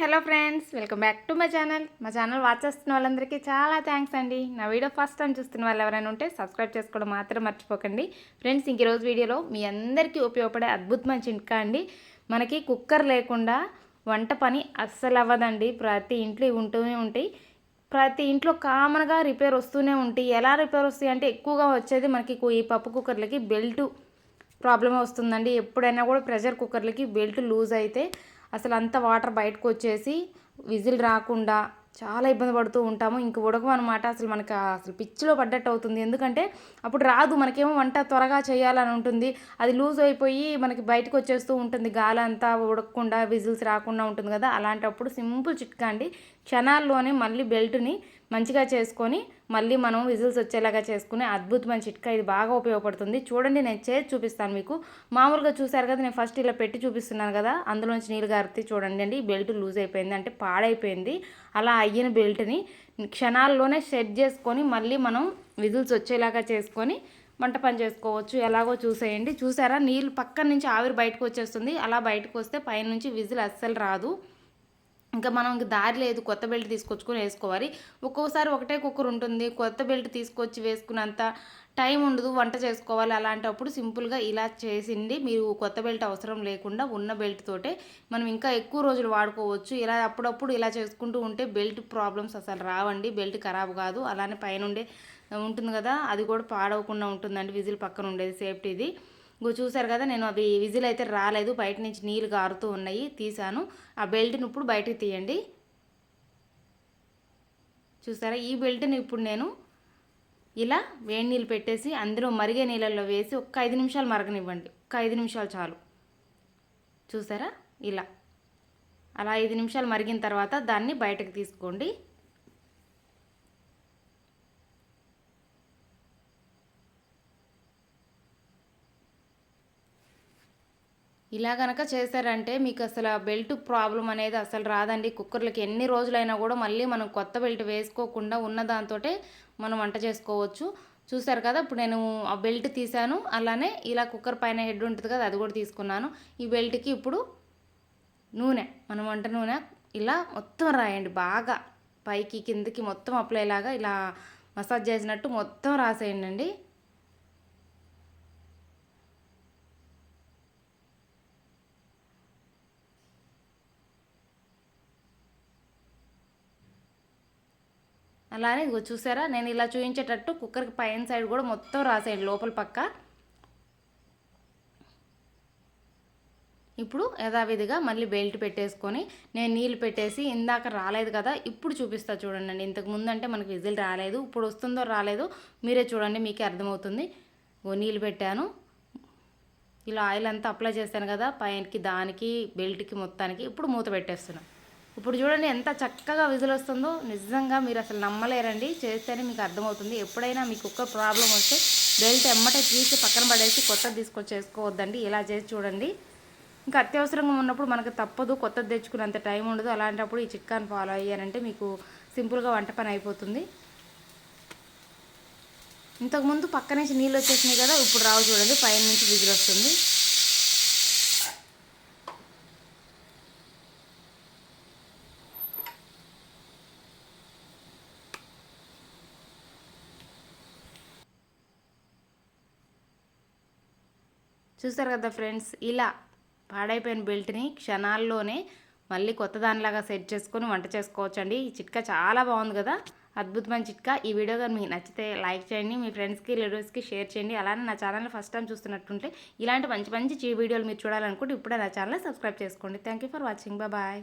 Hello friends. Welcome back to my channel. మా channel watch చేస్తున్న వాళ్ళందరికీ చాలా థ్యాంక్స్ అండి. నా వీడియో ఫస్ట్ టైం చూస్తున్న వాళ్ళు ఎవరైనా ఉంటే సబ్స్క్రైబ్ చేసుకోవడం మాత్రం మర్చిపోకండి. ఫ్రెండ్స్ ఇంక రోజు వీడియోలో మీ అందరికీ ఉపయోగపడే అద్భుతమైన చిట్కా అండి. మనకి కుక్కర్ లేకుండా వంట పని అస్సలు అవ్వదండి. ప్రతి ఇంట్లో ఉంటూనే ఉంటాయి. ప్రతి ఇంట్లో కామన్గా రిపేర్ వస్తూనే ఉంటాయి. ఎలా రిపేర్ వస్తాయి అంటే ఎక్కువగా వచ్చేది మనకి ఈ పప్పు కుక్కర్లకి బెల్ట్ ప్రాబ్లమ్ వస్తుందండి. ఎప్పుడైనా కూడా ప్రెషర్ కుక్కర్లకి బెల్ట్ లూజ్ అయితే అసలు అంత వాటర్ బయటకు వచ్చేసి విజిల్ రాకుండా చాలా ఇబ్బంది పడుతూ ఉంటాము. ఇంక ఉడకం అనమాట అసలు మనకు అసలు పిచ్చిలో పడ్డట్టు అవుతుంది. ఎందుకంటే అప్పుడు రాదు. మనకేమో వంట త్వరగా చేయాలని ఉంటుంది. అది లూజ్ అయిపోయి మనకి బయటకు వచ్చేస్తూ ఉంటుంది. గాలి అంతా ఉడకకుండా విజిల్స్ రాకుండా ఉంటుంది కదా. అలాంటప్పుడు సింపుల్ చిట్కా అండి. క్షణాల్లోనే మళ్ళీ బెల్ట్ని మంచిగా చేసుకొని మళ్ళీ మనం విజిల్స్ వచ్చేలాగా చేసుకునే అద్భుతమైన చిట్కా. ఇది బాగా ఉపయోగపడుతుంది. చూడండి నేను చేసి చూపిస్తాను మీకు. మామూలుగా చూసారు కదా నేను ఫస్ట్ ఇలా పెట్టి చూపిస్తున్నాను కదా అందులోంచి నీళ్ళు గారితే చూడండి అండి బెల్ట్ లూజ్ అయిపోయింది అంటే పాడైపోయింది. అలా అయిన బెల్ట్ని క్షణాల్లోనే సెట్ చేసుకొని మళ్ళీ మనం విజిల్స్ వచ్చేలాగా చేసుకొని వంట పని చేసుకోవచ్చు. ఎలాగో చూసేయండి. చూసారా నీళ్ళు పక్కన నుంచి ఆవిరి బయటకు వచ్చేస్తుంది. అలా బయటకు వస్తే పైనుంచి విజిల్ అస్సలు రాదు. ఇంకా మనం ఇంక దారి లేదు కొత్త బెల్ట్ తీసుకొచ్చుకొని వేసుకోవాలి. ఒక్కోసారి ఒకటే కుక్కర్ ఉంటుంది కొత్త బెల్ట్ తీసుకొచ్చి వేసుకున్నంత టైం ఉండదు వంట చేసుకోవాలి. అలాంటప్పుడు సింపుల్గా ఇలా చేసింది. మీరు కొత్త బెల్ట్ అవసరం లేకుండా ఉన్న బెల్ట్ తోటే మనం ఇంకా ఎక్కువ రోజులు వాడుకోవచ్చు. ఇలా అప్పుడప్పుడు ఇలా చేసుకుంటూ ఉంటే బెల్ట్ ప్రాబ్లమ్స్ అసలు రావండి. బెల్ట్ ఖరాబ్ కాదు. అలానే పైన ఉండే ఉంటుంది కదా అది కూడా పాడవకుండా ఉంటుందండి. విజిల్ పక్కన ఉండేది సేఫ్టీది. ఇంకో చూసారు కదా నేను అవి విజిల్ అయితే రాలేదు బయట నుంచి నీళ్ళు కారుతూ ఉన్నాయి తీసాను ఆ బెల్ట్ని ఇప్పుడు బయటకు తీయండి. చూసారా ఈ బెల్ట్ని ఇప్పుడు నేను ఇలా వేడి నీళ్ళు పెట్టేసి అందులో మరిగే నీళ్ళల్లో వేసి ఒక్క ఐదు నిమిషాలు మరగనివ్వండి. ఒక్క ఐదు నిమిషాలు చాలు. చూసారా ఇలా. అలా ఐదు నిమిషాలు మరిగిన తర్వాత దాన్ని బయటకు తీసుకోండి. ఇలా కనుక చేశారంటే మీకు అసలు ఆ బెల్ట్ ప్రాబ్లం అనేది అసలు రాదండి. కుక్కర్లకి ఎన్ని రోజులైనా కూడా మళ్ళీ మనం కొత్త బెల్ట్ వేసుకోకుండా ఉన్న దాంతో మనం వంట చేసుకోవచ్చు. చూసారు కదా ఇప్పుడు నేను ఆ బెల్ట్ తీసాను అలానే ఇలా కుక్కర్ పైన హెడ్ ఉంటుంది కదా అది కూడా తీసుకున్నాను. ఈ బెల్ట్కి ఇప్పుడు నూనె మనం వంట నూనె ఇలా మొత్తం రాయండి బాగా. పైకి కిందకి మొత్తం అప్లై లాగా ఇలా మసాజ్ చేసినట్టు మొత్తం రాసేయండి అలానే ఇదిగో చూసారా? నేను ఇలా చూపించేటట్టు కుక్కర్కి పైన సైడ్ కూడా మొత్తం రాసేయండి లోపల పక్క. ఇప్పుడు యథావిధిగా మళ్ళీ బెల్ట్ పెట్టేసుకొని నేను నీళ్ళు పెట్టేసి ఇందాక రాలేదు కదా ఇప్పుడు చూపిస్తా చూడండి ఇంతకు ముందు అంటే మనకి విజిల్ రాలేదు ఇప్పుడు వస్తుందో రాలేదో మీరే చూడండి మీకే అర్థమవుతుంది. ఓ నీళ్ళు పెట్టాను. ఇలా ఆయిల్ అంతా అప్లై చేస్తాను కదా పైనకి దానికి బెల్ట్కి మొత్తానికి. ఇప్పుడు మూత పెట్టేస్తున్నాను ఇప్పుడు చూడండి ఎంత చక్కగా విజిల్ వస్తుందో నిజంగా మీరు అసలు నమ్మలేరండి. చేస్తేనే మీకు అర్థమవుతుంది. ఎప్పుడైనా మీకు ఒక్క ప్రాబ్లం వస్తే బెల్ట్ ఎమ్మటే తీసి పక్కన పడేసి కొత్తది తీసుకొచ్చి చేసుకోవద్దండి ఇలా చేసి చూడండి. ఇంకా అత్యవసరంగా ఉన్నప్పుడు మనకు తప్పదు కొత్తది తెచ్చుకునేంత టైం ఉండదు. అలాంటప్పుడు ఈ చిట్కాని ఫాలో అయ్యారంటే మీకు సింపుల్గా వంట పని అయిపోతుంది. ఇంతకుముందు పక్క నుంచి నీళ్ళు వచ్చేసినాయి కదా. ఇప్పుడు రావు చూడండి. పైన నుంచి విజిల్ వస్తుంది చూస్తారు కదా ఫ్రెండ్స్ ఇలా పాడైపోయిన బెల్ట్ని క్షణాల్లోనే మళ్ళీ కొత్త దానిలాగా సెట్ చేసుకొని వంట చేసుకోవచ్చండి. ఈ చిట్కా చాలా బాగుంది కదా. అద్భుతమైన చిట్కా. ఈ వీడియో కానీ మీకు నచ్చితే లైక్ చేయండి మీ ఫ్రెండ్స్కి రిలేటివ్స్కి షేర్ చేయండి. అలానే నా ఛానల్ ఫస్ట్ టైం చూస్తున్నట్టుంటే ఇలాంటి మంచి మంచి వీడియోలు మీరు చూడాలనుకుంటే ఇప్పుడే నా ఛానల్ సబ్స్క్రైబ్ చేసుకోండి. Thank you for watching. Bye.